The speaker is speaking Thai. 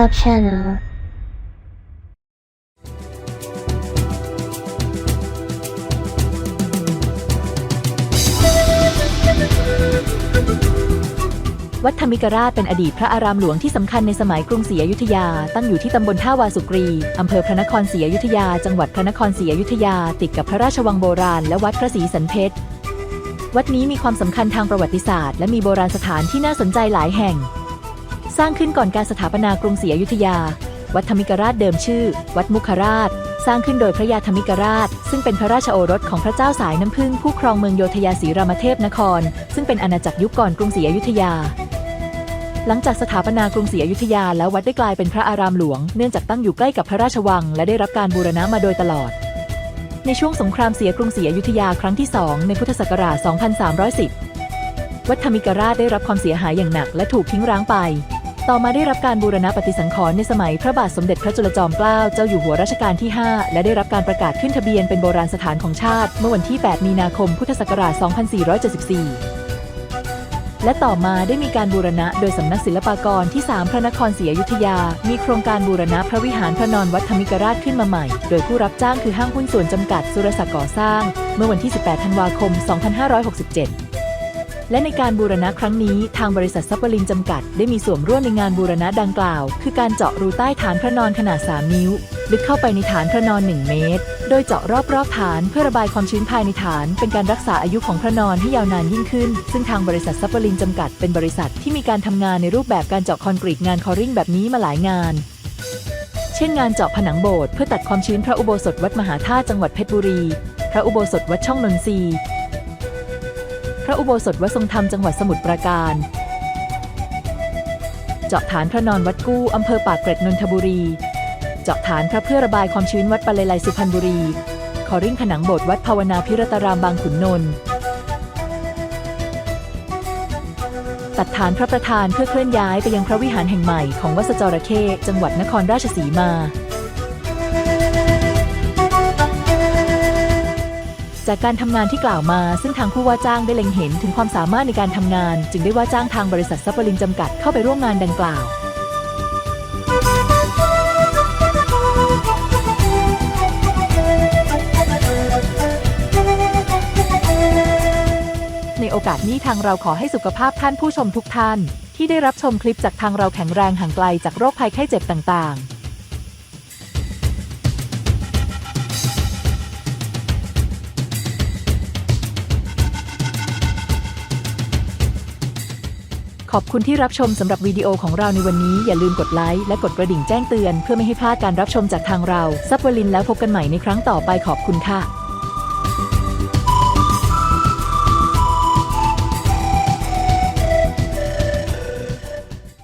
Sub Channel วัดธรรมิกราชเป็นอดีตพระอารามหลวงที่สำคัญในสมัยกรุงศรีอยุธยา ตั้งอยู่ที่ตำบลท่าวาสุกรีอำเภอพระนครศรีอยุธยา จังหวัดพระนครศรีอยุธยา ติดกับพระราชวังโบราณและวัดพระศรีสันเพชร วัดนี้มีความสำคัญทางประวัติศาสตร์ และมีโบราณสถานที่น่าสนใจหลายแห่ง สร้างขึ้นก่อนการสถาปนากรุงศรีอยุธยา วัดธรรมิกราชเดิมชื่อ วัดมุขราช สร้างขึ้นโดยพระยาธรรมิกราช ซึ่งเป็นพระราชโอรสของพระเจ้าสายน้ำพึ่งผู้ครองเมืองโยธยาศรีรามเทพนคร ซึ่งเป็นอาณาจักรยุคก่อนกรุงศรีอยุธยา หลังจากสถาปนากรุงศรีอยุธยาแล้ววัดได้กลายเป็นพระอารามหลวง เนื่องจากตั้งอยู่ใกล้กับพระราชวัง และได้รับการบูรณะมาโดยตลอด ในช่วงสงครามเสียกรุงศรีอยุธยาครั้งที่2ในพุทธศักราช 2310 วัดธรรมิกราชได้รับความเสียหายอย่างหนักและถูกทิ้งร้างไป ต่อมาได้รับการบูรณะปฏิสังขรณ์ในสมัยพระบาทสมเด็จพระจุลจอมเกล้าเจ้าอยู่หัวรัชกาลที่ 5 และได้รับการประกาศขึ้นทะเบียนเป็นโบราณสถานของชาติ เมื่อวันที่ 8 มีนาคม พุทธศักราช 2474 และต่อมาได้มีการบูรณะโดยสำนักศิลปากรที่ 3 พระนครศรีอยุธยา มีโครงการบูรณะพระวิหารพระนอนวัดธรรมิกราชขึ้นมาใหม่ โดยผู้รับจ้างคือห้างหุ้นส่วนจำกัดสุรศักดิ์ก่อสร้าง เมื่อวันที่ 18 ธันวาคม 2567 และในการบูรณะครั้งนี้ทางบริษัทซัปเปอร์ลินจำกัด ได้มีส่วนร่วมในงานบูรณะดังกล่าว คือการเจาะรูใต้ฐานพระนอนขนาด 3 นิ้ว ลึกเข้าไปในฐานพระนอน 1 เมตร โดยเจาะรอบๆฐานเพื่อระบายความชื้นภายในฐาน เป็นการรักษาอายุของพระนอนให้ยาวนานยิ่งขึ้น ซึ่งทางบริษัทซัปเปอร์ลินจำกัด เป็นบริษัทที่มีการทำงานในรูปแบบการเจาะคอนกรีตงานคอริ่งแบบนี้มาหลายงานเช่นงานเจาะผนังโบสถ์เพื่อตัดความชื้นพระอุโบสถวัดมหาธาตุจังหวัดเพชรบุรี พระอุโบสถวัดช่องนนทรี พระอุโบสถวัดทรงธรรมจังหวัดสมุทรปราการ เจาะฐานพระนอนวัดกู้อำเภอปากเกร็ดนนทบุรี เจาะฐานพระเพื่อระบายความชื้นวัดปะเลไลสุพรรณบุรีคอริ่งผนังโบสถ์วัดภาวนาพิรตารามบางขุนนนท์ตัดฐานพระประธานเพื่อเคลื่อนย้ายไปยังพระวิหารแห่งใหม่ของวัดสจระเข้จังหวัดนครราชสีมา จากการทำงานที่กล่าวมา ซึ่งทางผู้ว่าจ้างได้เล็งเห็นถึงความสามารถในการทำงาน จึงได้ว่าจ้างทางบริษัทซัปเปอร์ลินจำกัดเข้าไปร่วมงานดังกล่าวในโอกาสนี้ทางเราขอให้สุขภาพท่านผู้ชมทุกท่าน ที่ได้รับชมคลิปจากทางเราแข็งแรงห่างไกลจากโรคภัยไข้เจ็บต่างๆ ขอบคุณที่รับชมสำหรับวิดีโอของเราในวันนี้อย่าลืมกดไลค์และกดกระดิ่งแจ้งเตือน เพื่อไม่ให้พลาดการรับชมจากทางเราซับวลินแล้วพบกันใหม่ในครั้งต่อไปขอบคุณค่ะ